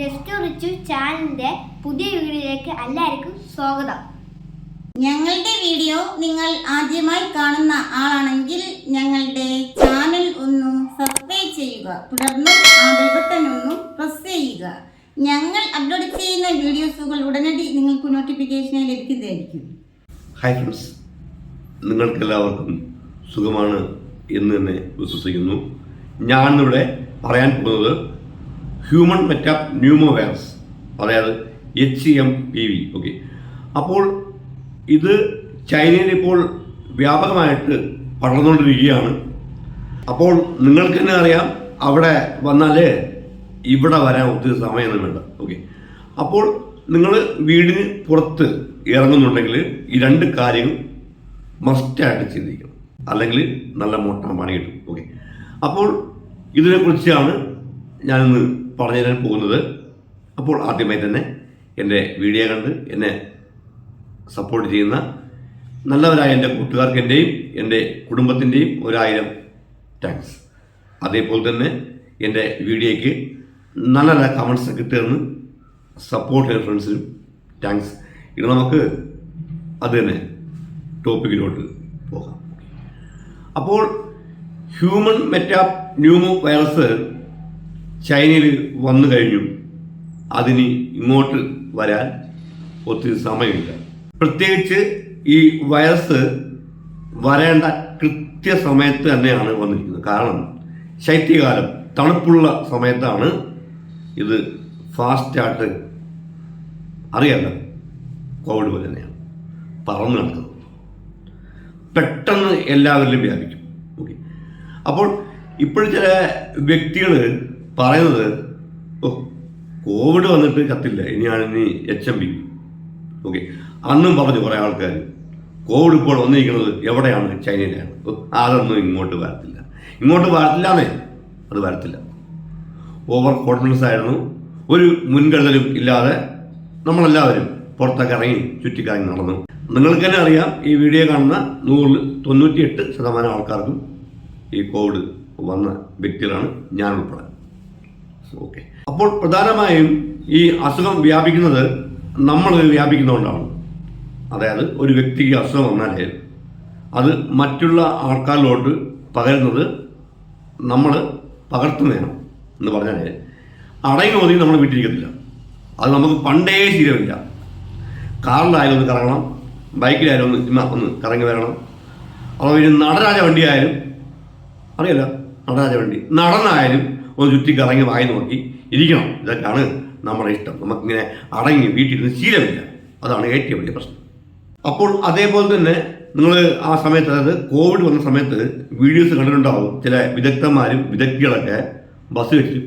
Just Richu ചാനലിന്റെ പുതിയ വീഡിയോയിലേക്ക് എല്ലാവർക്കും സ്വാഗതം. ഞങ്ങളുടെ വീഡിയോ നിങ്ങൾ ആദ്യമായി കാണുന്ന ആളാണെങ്കിൽ ഞങ്ങളുടെ ചാനൽ ഒന്ന് സബ്സ്ക്രൈബ് ചെയ്യുക. തുടർന്ന് ആ ബട്ടൺ ഒന്ന് പ്രസ് ചെയ്യുക. ഞങ്ങൾ അപ്ലോഡ് ചെയ്യുന്ന വീഡിയോസുകൾ ഉടനടി നിങ്ങൾക്ക് നോട്ടിഫിക്കേഷനായി ലഭിക്കുന്നതായിരിക്കും. ഹായ് ഫ്രണ്ട്സ് നിങ്ങൾക്കെല്ലാവർക്കും സുഖമാണ് എന്ന് തന്നെ വിശ്വസിക്കുന്നു. ഞാനിവിടെ പറയാൻ പോകുന്നത് ഹ്യൂമൻ മെറ്റാ ന്യൂമോ വൈറസ് അതായത് H M P V okay അപ്പോൾ ഇത് ചൈനയിൽ ഇപ്പോൾ വ്യാപകമായിട്ട് പടർന്നുകൊണ്ടിരിക്കുകയാണ്. അപ്പോൾ നിങ്ങൾക്ക് തന്നെ അറിയാം അവിടെ വന്നാൽ ഇവിടെ വരാൻ ഒത്തിരി സമയമൊന്നും വേണ്ട. ഓക്കെ അപ്പോൾ നിങ്ങൾ വീടിന് പുറത്ത് ഇറങ്ങുന്നുണ്ടെങ്കിൽ ഈ രണ്ട് കാര്യങ്ങൾ മസ്റ്റായിട്ട് ചിന്തിക്കണം. അല്ലെങ്കിൽ നല്ല മോട്ടം പണി കിട്ടും. ഓക്കെ അപ്പോൾ ഇതിനെക്കുറിച്ചാണ് ഞാനിന്ന് പറഞ്ഞു തരാൻ പോകുന്നത്. അപ്പോൾ ആദ്യമായി തന്നെ എന്റെ വീഡിയോ കണ്ട് എന്നെ സപ്പോർട്ട് ചെയ്യുന്ന നല്ലവരായ എന്റെ കൂട്ടുകാർക്ക് എന്റെയും എന്റെ കുടുംബത്തിന്റെയും ഒരായിരം താങ്ക്സ് അതേപോലെ തന്നെ എന്റെ വീഡിയോയ്ക്ക് നല്ല നല്ല കമൻസ് കിട്ടുമെന്ന് സപ്പോർട്ട് ചെയ്യുന്ന ഫ്രണ്ട്സിനും താങ്ക്സ് ഇനി നമുക്ക് അത് തന്നെ ടോപ്പിക്കിലോട്ട് പോകാം. അപ്പോൾ ഹ്യൂമൻ മെറ്റാപ് ന്യൂമോ വൈറസ് ചൈനയിൽ വന്നു കഴിഞ്ഞു. അതിന് ഇങ്ങോട്ട് വരാൻ ഒത്തിരി സമയമില്ല. പ്രത്യേകിച്ച് ഈ വൈറസ് വരേണ്ട കൃത്യസമയത്ത് തന്നെയാണ് വന്നിരിക്കുന്നത്. കാരണം ശൈത്യകാലം തണുപ്പുള്ള സമയത്താണ് ഇത് ഫാസ്റ്റായിട്ട് അറിയാലോ കോവിഡ് പോലെ തന്നെയാണ്. പറന്നു നടക്കുന്നത്. പെട്ടെന്ന് എല്ലാവരിലും വ്യാപിക്കും. ഓക്കെ. അപ്പോൾ ഇപ്പോൾ ചില വ്യക്തികൾ പറയുന്നത് ഓ കോവിഡ് വന്നിട്ട് കത്തില്ല ഇനിയാണ് ഇനി എച്ച് എം പി ഓക്കെ അന്നും പറഞ്ഞു കുറേ ആൾക്കാർ കോവിഡ് ഇപ്പോൾ വന്നിരിക്കുന്നത് എവിടെയാണ്? ചൈനയിലാണ്. അതൊന്നും ഇങ്ങോട്ട് വരത്തില്ല. ഇങ്ങോട്ട് വരത്തില്ല എന്നേ അത് വരത്തില്ല. ഓവർ കോൺഫിഡൻസ് ആയിരുന്നു. ഒരു മുൻകരുതലും ഇല്ലാതെ നമ്മളെല്ലാവരും പുറത്തൊക്കെ ഇറങ്ങി ചുറ്റിക്കറങ്ങി നടന്നു. നിങ്ങൾക്ക് തന്നെ അറിയാം ഈ വീഡിയോ കാണുന്ന നൂറിൽ തൊണ്ണൂറ്റിയെട്ട് ശതമാനം ആൾക്കാർക്കും ഈ കോവിഡ് വന്ന വ്യക്തികളാണ് ഞാൻ ഉൾപ്പെടെ. ഓക്കെ. അപ്പോൾ പ്രധാനമായും ഈ അസുഖം വ്യാപിക്കുന്നത് നമ്മൾ വ്യാപിക്കുന്നതുകൊണ്ടാണ്. അതായത് ഒരു വ്യക്തിക്ക് അസുഖം വന്നാൽ അത് മറ്റുള്ള ആൾക്കാരിലോട്ട് പകരുന്നത് നമ്മൾ പകർത്തുന്നതാണ് എന്ന് പറഞ്ഞാൽ അടങ്ങി ഒതുങ്ങി നമ്മൾ വീട്ടിലിരിക്കത്തില്ല അത് നമുക്ക് പണ്ടേ ശീലമില്ല. കാറിലായാലും ഒന്ന് കറങ്ങണം ബൈക്കിലായാലും ഒന്ന് ഒന്ന് കറങ്ങി വരണം. അപ്പോൾ ഒരു നടരാജ വണ്ടിയായാലും അറിയില്ല നടരാജ വണ്ടി. നടന്നായാലും ഒന്ന് ചുറ്റി കറങ്ങി വായി നോക്കി ഇരിക്കണം. ഇതൊക്കെയാണ് നമ്മുടെ ഇഷ്ടം. നമുക്കിങ്ങനെ അടങ്ങി വീട്ടിലിരുന്ന് ശീലമില്ല. അതാണ് ഏറ്റവും വലിയ പ്രശ്നം. അപ്പോൾ അതേപോലെ തന്നെ നിങ്ങൾ ആ സമയത്ത് അതായത് കോവിഡ് വന്ന സമയത്ത് വീഡിയോസ് കണ്ടിട്ടുണ്ടാവും. ചില വിദഗ്ധന്മാരും വിദഗ്ധികളൊക്കെ ബസ് വെച്ച്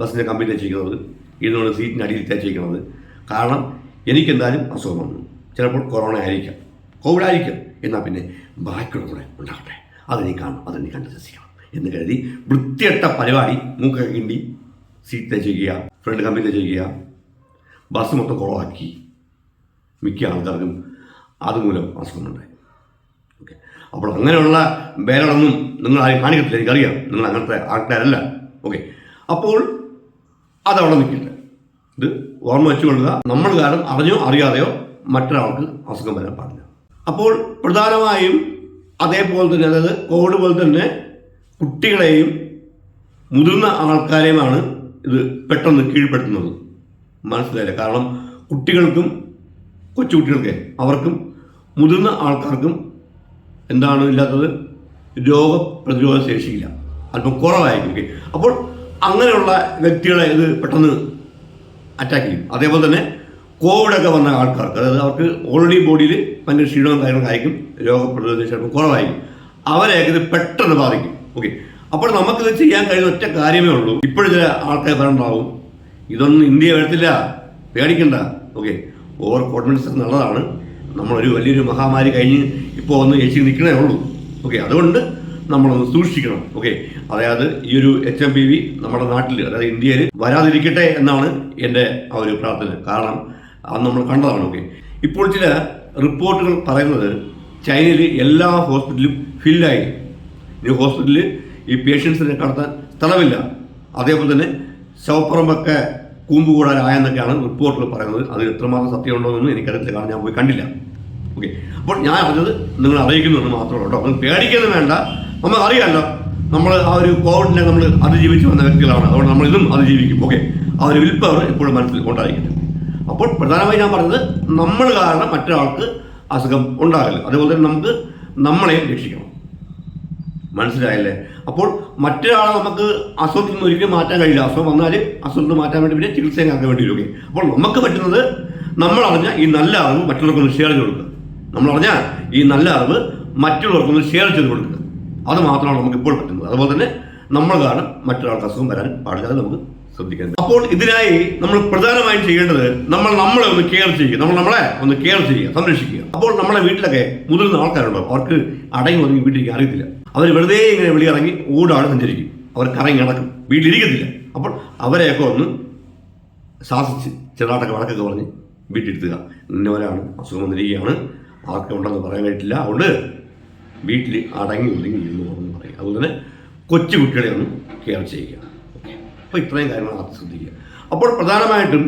ബസ്സിന്റെ കമ്പിയിൽ വെച്ചിരിക്കുന്നത് ഇരുന്നുകൊണ്ട് സീറ്റിന് അടിയിൽ തേച്ചിരിക്കുന്നത്. കാരണം എനിക്കെന്തായാലും അസുഖം വന്നു. ചിലപ്പോൾ കൊറോണ ആയിരിക്കാം. കോവിഡ് ആയിരിക്കാം. എന്നാൽ പിന്നെ ബാക്കിയുള്ള കൂടെ ഉണ്ടാകട്ടെ. അതെനിക്ക് കാണും അതെനിക്ക് കണ്ട് രസിക്കണം. എന്ന് കരുതി വൃത്തിയട്ട പരിപാടി മൂക്കൊക്കെ കിണ്ടി സീറ്റ് ചെയ്യുക ഫ്രണ്ട് കമ്പിയിൽ ചെയ്യുക. ബസ് മൊത്തം കുളമാക്കി മിക്ക ആൾക്കാർക്കും അതുമൂലം അസുഖമുണ്ടായി ഓക്കെ അപ്പോൾ അങ്ങനെയുള്ള വേലകളൊന്നും നിങ്ങൾ ആരും കാണിക്കത്തില്ല എനിക്കറിയാം. നിങ്ങൾ അങ്ങനത്തെ ആൾക്കാരല്ല. ഓക്കെ അപ്പോൾ അതവിടെ നിൽക്കില്ല ഇത് ഓർമ്മ വെച്ചുകൊള്ളുക. നമ്മൾ കാരണം അറിഞ്ഞോ അറിയാതെയോ മറ്റൊരാൾക്ക് അസുഖം വരാൻ പാടില്ല. അപ്പോൾ പ്രധാനമായും അതേപോലെ തന്നെ അതായത് കോവിഡ് പോലെ തന്നെ കുട്ടികളെയും മുതിർന്ന ആൾക്കാരെയുമാണ് ഇത് പെട്ടെന്ന് കീഴ്പ്പെടുത്തുന്നത്. മനസ്സിലായില്ല? കാരണം കുട്ടികൾക്കും കൊച്ചുകുട്ടികൾക്ക് അവർക്കും മുതിർന്ന ആൾക്കാർക്കും എന്താണ് ഇല്ലാത്തത്? രോഗപ്രതിരോധ ശേഷിയില്ല. അല്പം കുറവായിരിക്കും. അപ്പോൾ അങ്ങനെയുള്ള വ്യക്തികളെ ഇത് പെട്ടെന്ന് അറ്റാക്ക് ചെയ്യും. അതേപോലെ തന്നെ കോവിഡൊക്കെ വന്ന ആൾക്കാർക്ക് അതായത് അവർക്ക് ഓൾറെഡി ബോഡിയിൽ ഭയങ്കര ക്ഷീണവും കാര്യങ്ങളൊക്കെ ആയിരിക്കും രോഗപ്രതിരോധ ശേഷി കുറവായിരിക്കും. അവരെയൊക്കെ ഇത് പെട്ടെന്ന് ബാധിക്കും. ഓക്കെ. അപ്പോൾ നമുക്കിത് ചെയ്യാൻ കഴിയുന്ന ഒറ്റ കാര്യമേ ഉള്ളൂ. ഇപ്പോഴും ചില ആൾക്കാർ ഉണ്ടാവും ഇതൊന്നും ഇന്ത്യ വരത്തില്ല പേടിക്കണ്ട. ഓക്കെ. ഓവർ കോൺഫിഡൻസ് നല്ലതാണ്. നമ്മളൊരു വലിയൊരു മഹാമാരി കഴിഞ്ഞ് ഇപ്പോൾ ഒന്ന് ഏച്ചി നിൽക്കണേ ഉള്ളൂ. ഓക്കെ. അതുകൊണ്ട് നമ്മളൊന്ന് സൂക്ഷിക്കണം. ഓക്കെ. അതായത് ഈ ഒരു എച്ച് എം പി വി നമ്മുടെ നാട്ടിൽ അതായത് ഇന്ത്യയിൽ വരാതിരിക്കട്ടെ എന്നാണ് എന്റെ ആ ഒരു പ്രാർത്ഥന. കാരണം അത് നമ്മൾ കണ്ടതാണ്. ഓക്കെ. ഇപ്പോൾ ചില റിപ്പോർട്ടുകൾ പറയുന്നത് ചൈനയിൽ എല്ലാ ഹോസ്പിറ്റലും ഫില്ലായി ഈ ഹോസ്പിറ്റലിൽ ഈ പേഷ്യൻസിനെ കടത്താൻ സ്ഥലമില്ല. അതേപോലെ തന്നെ ശവപ്പുറമൊക്കെ കൂമ്പ് കൂടാനായെന്നൊക്കെയാണ് റിപ്പോർട്ടിൽ പറയുന്നത്. അതിൽ എത്രമാത്രം സത്യമുണ്ടോയെന്ന് എനിക്കറിയത്തില്ല. കാരണം ഞാൻ പോയി കണ്ടില്ല. ഓക്കെ. അപ്പോൾ ഞാൻ അറിഞ്ഞത് നിങ്ങൾ അറിയിക്കുന്നുണ്ട് മാത്രമേ കേട്ടോ. നിങ്ങൾ പേടിക്കുന്നത് വേണ്ട. നമ്മൾ അറിയാമല്ലോ. നമ്മൾ ആ ഒരു കോവിഡിനെ നമ്മൾ അതിജീവിച്ച് വന്ന വ്യക്തികളാണ്. അതുകൊണ്ട് നമ്മൾ ഇതും അതിജീവിക്കും. ഓക്കെ. ആ ഒരു വിൽ പവർ മനസ്സിൽ ഉണ്ടായിരിക്കട്ടെ അപ്പോൾ പ്രധാനമായി ഞാൻ പറഞ്ഞത് നമ്മൾ കാരണം മറ്റൊരാൾക്ക് അസുഖം ഉണ്ടാകില്ല അതുപോലെ തന്നെ നമുക്ക് നമ്മളെയും രക്ഷിക്കണം. മനസ്സിലായല്ലേ? അപ്പോൾ മറ്റൊരാളെ നമുക്ക് അസുഖത്തിൽ നിന്ന് ഒരിക്കലും മാറ്റാൻ കഴിയില്ല. അസുഖം വന്നാൽ അസുഖത്തിൽ നിന്ന് മാറ്റാൻ വേണ്ടി പിന്നെ ചികിത്സയും ആക്കാൻ വേണ്ടി വരും അപ്പോൾ നമുക്ക് പറ്റുന്നത് നമ്മൾ അറിഞ്ഞ ഈ നല്ല അറിവ് മറ്റുള്ളവർക്കൊന്ന് ഷെയർ ചെയ്ത് കൊടുക്കുക. നമ്മൾ അറിഞ്ഞ ഈ നല്ല അറിവ് മറ്റുള്ളവർക്കൊന്ന് ഷെയർ ചെയ്ത് കൊടുക്കുക. അത് മാത്രമാണ് നമുക്ക് ഇപ്പോൾ പറ്റുന്നത്. അതുപോലെ തന്നെ നമ്മൾ കാരണം മറ്റൊരാൾക്ക് അസുഖം വരാൻ പാടില്ലാതെ നമുക്ക് ശ്രദ്ധിക്കണം അപ്പോൾ ഇതിനായി നമ്മൾ പ്രധാനമായും ചെയ്യേണ്ടത് നമ്മൾ നമ്മളെ ഒന്ന് കെയർ ചെയ്യുക. നമ്മൾ നമ്മളെ ഒന്ന് കെയർ ചെയ്യുക സംരക്ഷിക്കുക. അപ്പോൾ നമ്മളെ വീട്ടിലൊക്കെ മുതിർന്ന ആൾക്കാരുണ്ടോ? അവർക്ക് അടങ്ങി ഒന്നും വീട്ടിലേക്ക് അറിയത്തില്ല. അവർ വെറുതെ ഇങ്ങനെ വെളിയിറങ്ങി ഓടാണ് സഞ്ചരിക്കും. അവർ കറങ്ങി നടക്കും. വീട്ടിലിരിക്കത്തില്ല. അപ്പോൾ അവരെയൊക്കെ ഒന്ന് ശാസിച്ച് ചെറുതാട്ടൊക്കെ വഴക്കൊക്കെ പറഞ്ഞ് വീട്ടിലെത്തുക ഇന്നവരാണ് അസുഖം വന്നിരിക്കുകയാണ്. ആർക്കും ഉണ്ടെന്ന് പറയാൻ കഴിയില്ല. അതുകൊണ്ട് വീട്ടിൽ അടങ്ങി ഒതുങ്ങി ഇരുന്ന് എന്ന് പറയും. അതുപോലെ തന്നെ കൊച്ചു കുട്ടികളെ ഒന്ന് കെയർ ചെയ്യുക. ഓക്കെ അപ്പോൾ ഇത്രയും കാര്യങ്ങൾ ശ്രദ്ധിക്കുക. അപ്പോൾ പ്രധാനമായിട്ടും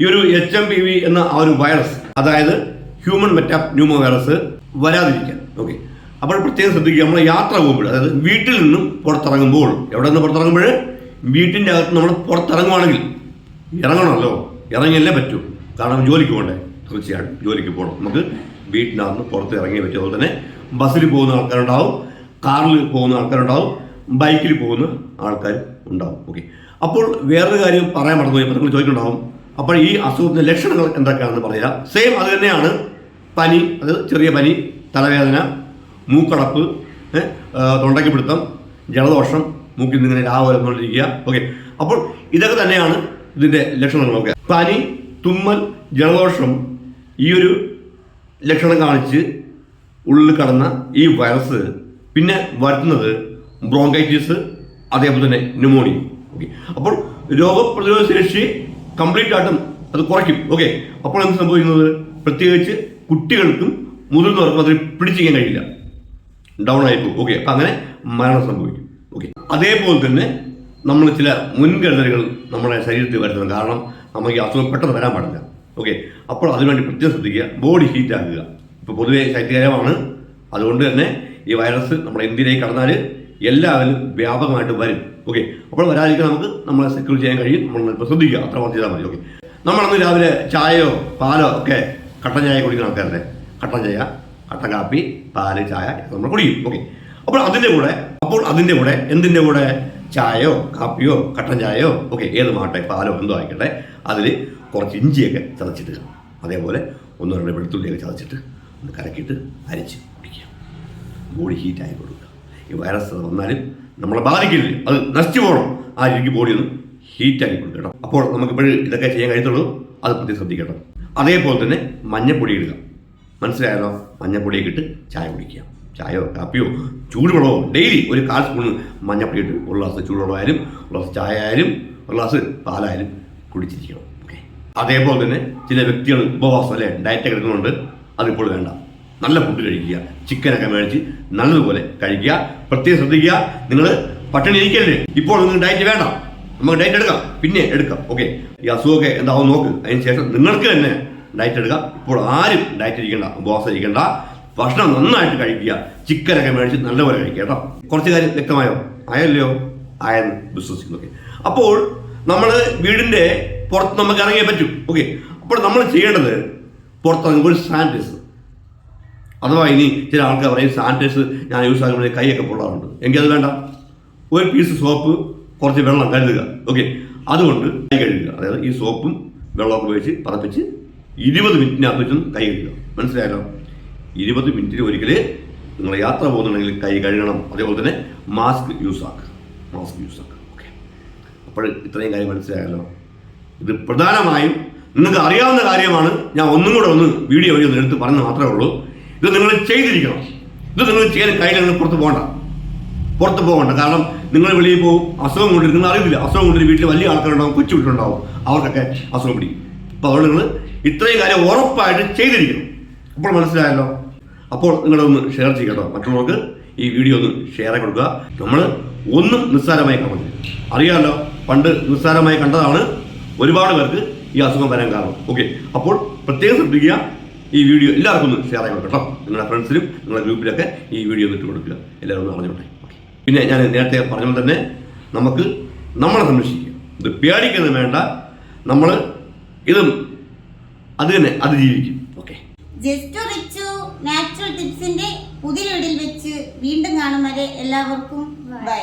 ഈ ഒരു എച്ച് എം പി വി എന്ന ആ ഒരു വൈറസ് അതായത് ഹ്യൂമൻ മെറ്റാപ് ന്യൂമോ വൈറസ് വരാതിരിക്കാൻ. ഓക്കെ അപ്പോൾ പ്രത്യേകം ശ്രദ്ധിക്കുക നമ്മൾ യാത്ര പോകുമ്പോൾ അതായത് വീട്ടിൽ നിന്നും പുറത്തിറങ്ങുമ്പോൾ എവിടെ നിന്ന് പുറത്തിറങ്ങുമ്പോൾ? വീട്ടിന്റെ അകത്ത് നമ്മൾ പുറത്തിറങ്ങുവാണെങ്കിൽ ഇറങ്ങണമല്ലോ ഇറങ്ങിയല്ലേ പറ്റൂ. കാരണം ജോലിക്ക് പോകണ്ടേ? തീർച്ചയായിട്ടും ജോലിക്ക് പോകണം. നമുക്ക് വീട്ടിനകത്ത് പുറത്ത് ഇറങ്ങിയേ പറ്റും. അതുപോലെ തന്നെ ബസ്സിൽ പോകുന്ന ആൾക്കാരുണ്ടാവും കാറിൽ പോകുന്ന ആൾക്കാരുണ്ടാവും ബൈക്കിൽ പോകുന്ന ആൾക്കാർ ഉണ്ടാവും. ഓക്കെ. അപ്പോൾ വേറൊരു കാര്യം പറയാൻ മറന്നുപോയി അപ്പോൾ നിങ്ങൾ ചോദിക്കുന്നുണ്ടാവും അപ്പോൾ ഈ അസുഖത്തിന്റെ ലക്ഷണങ്ങൾ എന്തൊക്കെയാണെന്ന് പറയാം. സെയിം അത് തന്നെയാണ് പനി അത് ചെറിയ പനി തലവേദന മൂക്കടപ്പ് തൊണ്ടയ്ക്ക് പിടുത്തം ജലദോഷം മൂക്കിൽ നിന്ന് ഇങ്ങനെ രാവിലെ ഓക്കെ. അപ്പോൾ ഇതൊക്കെ തന്നെയാണ് ഇതിന്റെ ലക്ഷണങ്ങളൊക്കെ. പനി തുമ്മൽ ജലദോഷം ഈ ഒരു ലക്ഷണം കാണിച്ച് ഉള്ളിൽ കടന്ന ഈ വൈറസ് പിന്നെ വരുന്നത് ബ്രോങ്കൈറ്റിസ് അതേപോലെ തന്നെ ന്യൂമോണിയ. ഓക്കെ. അപ്പോൾ രോഗപ്രതിരോധ ശേഷി കംപ്ലീറ്റ് ആയിട്ടും അത് കുറയ്ക്കും. ഓക്കെ. അപ്പോൾ എന്ത് സംഭവിക്കുന്നത്? പ്രത്യേകിച്ച് കുട്ടികൾക്കും മുതിർന്നവർക്കും അതിൽ പിടിച്ചിരിക്കാൻ കഴിയില്ല. ഡൗൺ ആയിപ്പോകും ഓക്കെ അപ്പം അങ്ങനെ മരണം സംഭവിക്കും. ഓക്കെ അതേപോലെ തന്നെ നമ്മൾ ചില മുൻകരുതലുകൾ നമ്മുടെ ശരീരത്തിൽ വരുത്തണം. കാരണം നമുക്ക് അസുഖം പെട്ടെന്ന് വരാൻ പാടില്ല. ഓക്കെ അപ്പോൾ അതിനുവേണ്ടി പ്രത്യേകം ശ്രദ്ധിക്കുക. ബോഡി ഹീറ്റ് ആക്കുക. ഇപ്പോൾ പൊതുവെ ശൈത്യകരമാണ് അതുകൊണ്ട് തന്നെ ഈ വൈറസ് നമ്മുടെ ഇന്ത്യയിലേക്ക് കടന്നാൽ എല്ലാവരും വ്യാപകമായിട്ട് വരും. ഓക്കെ അപ്പോൾ വരാതിരിക്കാൻ നമുക്ക് നമ്മളെ സെക്യൂർ ചെയ്യാൻ കഴിയും. നമ്മൾ ഇപ്പോൾ ശ്രദ്ധിക്കുക. അത്ര മാത്രം ചെയ്താൽ മതി. ഓക്കെ നമ്മളന്ന് രാവിലെ ചായയോ പാലോ ഒക്കെ കട്ടൻ ചായ കുടിക്കുന്ന ആൾക്കാരല്ലേ? കട്ടൻ ചായ. കട്ടൻ കാപ്പി പാൽ ചായ നമ്മൾ കുടിക്കും. ഓക്കെ അപ്പോൾ അതിന്റെ കൂടെ അപ്പോൾ അതിന്റെ കൂടെ എന്തിന്റെ കൂടെ? ചായയോ കാപ്പിയോ കട്ടൻ ചായയോ ഓക്കെ ഏത് മാട്ടെ പാലോ എന്തോ ആയിക്കട്ടെ അതിൽ കുറച്ച് ഇഞ്ചിയൊക്കെ ചതച്ചിട്ട് അതേപോലെ ഒന്നോ രണ്ടോ വെളുത്തുള്ളിയൊക്കെ ചതച്ചിട്ട് ഒന്ന് കലക്കിയിട്ട് അരിച്ച് കുടിക്കുക. ബോഡി ഹീറ്റായി കൊടുക്കുക. ഈ വൈറസ് വന്നാലും നമ്മളെ ബാധിക്കില്ല. അത് നശിച്ചു പോകണം. ആ രീതിക്ക് ബോഡി ഒന്ന് ഹീറ്റാക്കി കൊടുക്കണം അപ്പോൾ നമുക്കിപ്പോഴും ഇതൊക്കെ ചെയ്യാൻ കഴിയത്തുള്ളൂ അത് പ്രത്യേകം ശ്രദ്ധിക്കണം. അതേപോലെ തന്നെ മഞ്ഞപ്പൊടി ഇടുക. മനസ്സിലായാലോ മഞ്ഞപ്പൊടിയൊക്കെ ഇട്ട് ചായ കുടിക്കുക. ചായയോ കാപ്പിയോ ചൂടുവെള്ളമോ? ഡെയിലി ഒരു കാൽ സ്പൂൺ മഞ്ഞപ്പൊടി ഇട്ട് ഒരു ഗ്ലാസ് ചൂടുവെള്ളമായാലും ഒരു ഗ്ലാസ് ചായ ആയാലും ഒരു ഗ്ലാസ് പാലായാലും കുടിച്ചിരിക്കണം. ഓക്കെ. അതേപോലെ തന്നെ ചില വ്യക്തികൾ ഉപവാസം അല്ലെ ഡയറ്റ് എടുക്കുന്നുണ്ട്. അതിപ്പോൾ വേണ്ട. നല്ല ഫുഡ് കഴിക്കുക. ചിക്കനൊക്കെ മേടിച്ച് നല്ലതുപോലെ കഴിക്കുക. പ്രത്യേകം ശ്രദ്ധിക്കുക. നിങ്ങൾ പട്ടിണി ഇരിക്കല്ലേ? ഇപ്പോൾ നിങ്ങൾ ഡയറ്റ് വേണ്ട. നമുക്ക് ഡയറ്റ് എടുക്കാം. പിന്നെ എടുക്കാം. ഓക്കെ. ഈ അസുഖമൊക്കെ എന്താവും നോക്ക്. അതിന് ശേഷം നിങ്ങൾക്ക് തന്നെ ഡയറ്റ് എടുക്കാം ഇപ്പോൾ ആരും ഡയറ്റ് ഇരിക്കണ്ട ബോസ് ഇരിക്കണ്ട. ഭക്ഷണം നന്നായിട്ട് കഴിക്കുക. ചിക്കനൊക്കെ മേടിച്ച് നല്ലപോലെ കഴിക്കുക കേട്ടോ. കുറച്ച് കാര്യം വ്യക്തമായോ? ആയല്ലോ ആയെന്ന് വിശ്വസിക്കുന്നു ഓക്കെ അപ്പോൾ നമ്മൾ വീടിന്റെ പുറത്ത് നമുക്ക് ഇറങ്ങിയേ പറ്റും. ഓക്കെ. അപ്പോൾ നമ്മൾ ചെയ്യേണ്ടത് പുറത്തിറങ്ങുമ്പോൾ സാനിറ്റൈസർ അഥവാ ഇനി ചില ആൾക്കാർ പറയും സാനിറ്റൈസർ ഞാൻ യൂസ് ആക്കുമ്പോൾ കൈയൊക്കെ പൊള്ളാറുണ്ട്. എങ്കിൽ അത് വേണ്ട. ഒരു പീസ് സോപ്പ് കുറച്ച് വെള്ളം കരുതുക ഓക്കെ. അതുകൊണ്ട് കൈ കഴുകുക. അതായത് ഈ സോപ്പും വെള്ളമൊക്കെ ഉപയോഗിച്ച് പതപ്പിച്ച് ഇരുപത് മിനിറ്റിനകത്തും കൈ കഴുകുക. മനസ്സിലായല്ലോ? ഇരുപത് മിനിറ്റിൽ ഒരിക്കൽ നിങ്ങൾ യാത്ര പോകുന്നുണ്ടെങ്കിൽ കൈ കഴുകണം. അതേപോലെ തന്നെ മാസ്ക് യൂസ് ആക്കുക. മാസ്ക് യൂസ് ആക്കുക. ഓക്കെ അപ്പോൾ ഇത്രയും കാര്യം മനസ്സിലായല്ലോ? ഇത് പ്രധാനമായും നിങ്ങൾക്ക് അറിയാവുന്ന കാര്യമാണ്. ഞാൻ ഒന്നും കൂടെ ഒന്ന് വീഡിയോ വഴി എടുത്ത് പറഞ്ഞ് മാത്രമേ ഉള്ളൂ. ഇത് നിങ്ങൾ ചെയ്തിരിക്കണം. ഇത് നിങ്ങൾ ചെയ്യാൻ കയ്യിൽ നിങ്ങൾ പുറത്ത് പോകണ്ട. പുറത്ത് പോകണ്ട. കാരണം നിങ്ങൾ വെളിയിൽ പോകും അസുഖം കൊണ്ടിരിക്കുന്നത് അറിയില്ല അസുഖം കൊണ്ടിരിക്കുന്ന വീട്ടിൽ വലിയ ആൾക്കാരുണ്ടാവും കൊച്ചു വീട്ടിലുണ്ടാവും അവർക്കൊക്കെ അസുഖം പിടിക്കും. അപ്പോൾ അതുകൊണ്ട് നിങ്ങൾ ഇത്രയും കാര്യം ഉറപ്പായിട്ട് ചെയ്തിരിക്കണം. അപ്പോൾ മനസ്സിലായല്ലോ? അപ്പോൾ നിങ്ങളൊന്ന് ഷെയർ ചെയ്യട്ടോ. മറ്റുള്ളവർക്ക് ഈ വീഡിയോ ഒന്ന് ഷെയർ കൊടുക്കുക. നമ്മൾ ഒന്നും നിസ്സാരമായി കാണുന്നു അറിയാമല്ലോ പണ്ട് നിസ്സാരമായി കണ്ടതാണ് ഒരുപാട് പേർക്ക് ഈ അസുഖം വരാൻ കാരണം. ഓക്കെ അപ്പോൾ പ്രത്യേകം ശ്രദ്ധിക്കുക. ഈ വീഡിയോ എല്ലാവർക്കും ഒന്ന് ഷെയർ ആയി കേട്ടോ നിങ്ങളുടെ ഫ്രണ്ട്സിനും നിങ്ങളുടെ ഗ്രൂപ്പിലൊക്കെ ഈ വീഡിയോ ഒന്ന് ഇട്ട് കൊടുക്കുക. എല്ലാവരും ഒന്ന് അറിഞ്ഞോട്ടെ. പിന്നെ ഞാൻ നേരത്തെ പറഞ്ഞത് തന്നെ നമുക്ക് നമ്മളെ സംരക്ഷിക്കുക. ഇത് പേടിക്കുന്നത് വേണ്ട. നമ്മൾ ഇതും അത് തന്നെ അത് ജീവിക്കും ഓക്കെ ജസ്റ്റ് റിച്ചു നാച്ചുറൽ ടിപ്സിന്റെ പുതിയൊടിൽ വെച്ച് വീണ്ടും കാണും വരെ എല്ലാവർക്കും ബൈ